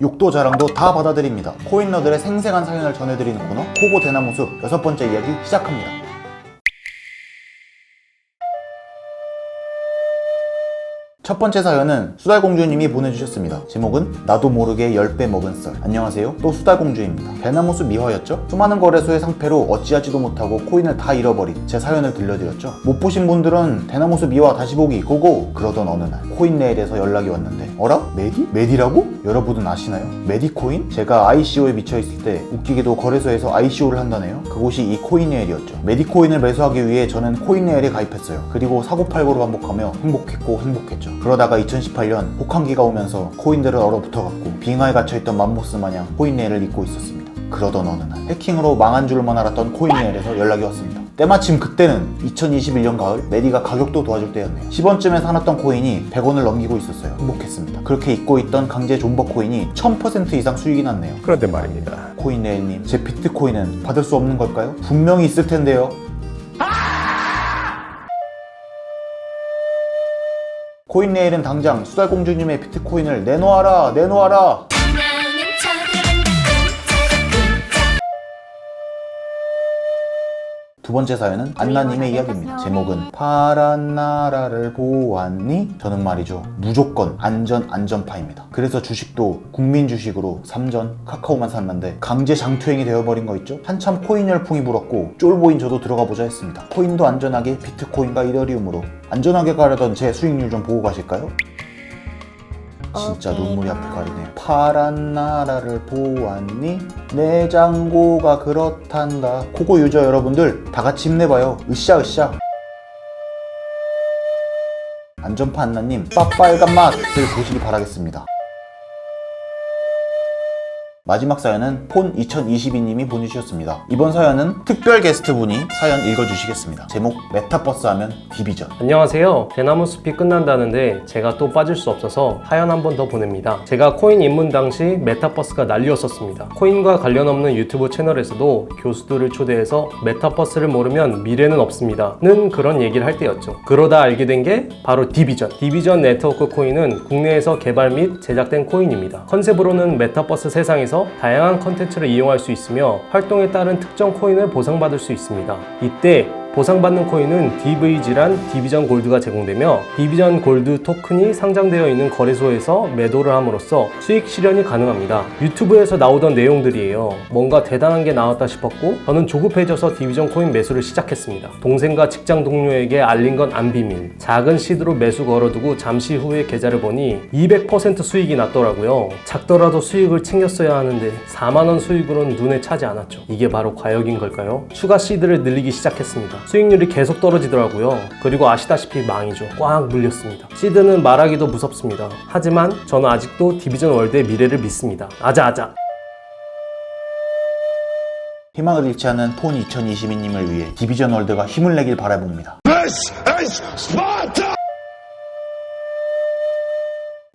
욕도 자랑도 다 받아들입니다. 코인러들의 생생한 사연을 전해드리는 코너 코고 대나무숲 여섯 번째 이야기 시작합니다. 첫 번째 사연은 수달공주님이 보내주셨습니다. 제목은 나도 모르게 10배 먹은 썰. 안녕하세요. 또 수달공주입니다. 대나무숲 미화였죠? 수많은 거래소의 상패로 어찌하지도 못하고 코인을 다 잃어버린 제 사연을 들려드렸죠. 못 보신 분들은 대나무숲 미화 다시 보기 고고! 그러던 어느 날 코인 레일에서 연락이 왔는데 어라? 메디? 메디라고? 여러분은 아시나요? 메디코인? 제가 ICO에 미쳐있을 때 웃기게도 거래소에서 ICO를 한다네요. 그곳이 이 코인 레일이었죠. 메디코인을 매수하기 위해 저는 코인 레일에 가입했어요. 그리고 사고팔고를 반복하며 행복했고 행복했죠. 그러다가 2018년 혹한기가 오면서 코인들을 얼어붙어갖고 빙하에 갇혀있던 맘모스 마냥 코인레일을 잊고 있었습니다. 그러던 어느 날 해킹으로 망한 줄만 알았던 코인레일에서 연락이 왔습니다. 때마침 그때는 2021년 가을 메디가 가격도 도와줄 때였네요. 10원쯤에 사놨던 코인이 100원을 넘기고 있었어요. 행복했습니다. 그렇게 잊고 있던 강제 존버 코인이 1000% 이상 수익이 났네요. 그런데 말입니다. 코인 레일님, 제 비트코인은 받을 수 없는 걸까요? 분명히 있을 텐데요. 코인레일은 당장 수달공주님의 비트코인을 내놓아라, 내놓아라. 두 번째 사연은 안나님의 이야기입니다. 제목은 파란 나라를 보았니? 저는 말이죠. 무조건 안전 안전파입니다. 그래서 주식도 국민 주식으로 삼전 카카오만 샀는데 강제 장투행이 되어버린 거 있죠? 한참 코인 열풍이 불었고 쫄보인 저도 들어가 보자 했습니다. 코인도 안전하게 비트코인과 이더리움으로 안전하게 가려던 제 수익률 좀 보고 가실까요? 진짜 눈물이 앞을 가리네요. 파란 나라를 보았니? 내 장고가 그렇단다. 코고 유저 여러분들 다 같이 힘내봐요. 으쌰 으쌰. 안전파 안나님 빠빨간 맛을 보시기 바라겠습니다. 마지막 사연은 폰 2022님이 보내주셨습니다. 이번 사연은 특별 게스트분이 사연 읽어주시겠습니다. 제목 메타버스 하면 디비전. 안녕하세요. 대나무 숲이 끝난다는데 제가 또 빠질 수 없어서 사연 한 번 더 보냅니다. 제가 코인 입문 당시 메타버스가 난리였었습니다. 코인과 관련 없는 유튜브 채널에서도 교수들을 초대해서 메타버스를 모르면 미래는 없습니다.는 그런 얘기를 할 때였죠. 그러다 알게 된 게 바로 디비전. 디비전 네트워크 코인은 국내에서 개발 및 제작된 코인입니다. 컨셉으로는 메타버스 세상에서 다양한 컨텐츠를 이용할 수 있으며 활동에 따른 특정 코인을 보상받을 수 있습니다. 이때 보상받는 코인은 DVG란 디비전 골드가 제공되며 디비전 골드 토큰이 상장되어 있는 거래소에서 매도를 함으로써 수익 실현이 가능합니다. 유튜브에서 나오던 내용들이에요. 뭔가 대단한 게 나왔다 싶었고 저는 조급해져서 디비전 코인 매수를 시작했습니다. 동생과 직장 동료에게 알린 건 안 비밀. 작은 시드로 매수 걸어두고 잠시 후에 계좌를 보니 200% 수익이 났더라고요. 작더라도 수익을 챙겼어야 하는데 4만 원 수익으로는 눈에 차지 않았죠. 이게 바로 과욕인 걸까요? 추가 시드를 늘리기 시작했습니다. 수익률이 계속 떨어지더라고요. 그리고 아시다시피 망이죠. 꽉 물렸습니다. 시드는 말하기도 무섭습니다. 하지만 저는 아직도 디비전 월드의 미래를 믿습니다. 아자아자. 희망을 잃지 않은 폰 2022님을 위해 디비전 월드가 힘을 내길 바라봅니다.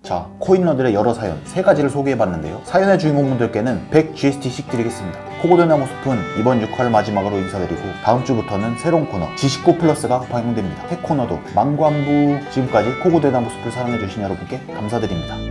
자, 코인러들의 여러 사연 세 가지를 소개해봤는데요. 사연의 주인공분들께는 100 GST씩 드리겠습니다. 코고대나무 숲은 이번 6화를 마지막으로 인사드리고 다음 주부터는 새로운 코너 지식고 플러스가 방영됩니다. 새 코너도 망관부 지금까지 코고대나무 숲을 사랑해주신 여러분께 감사드립니다.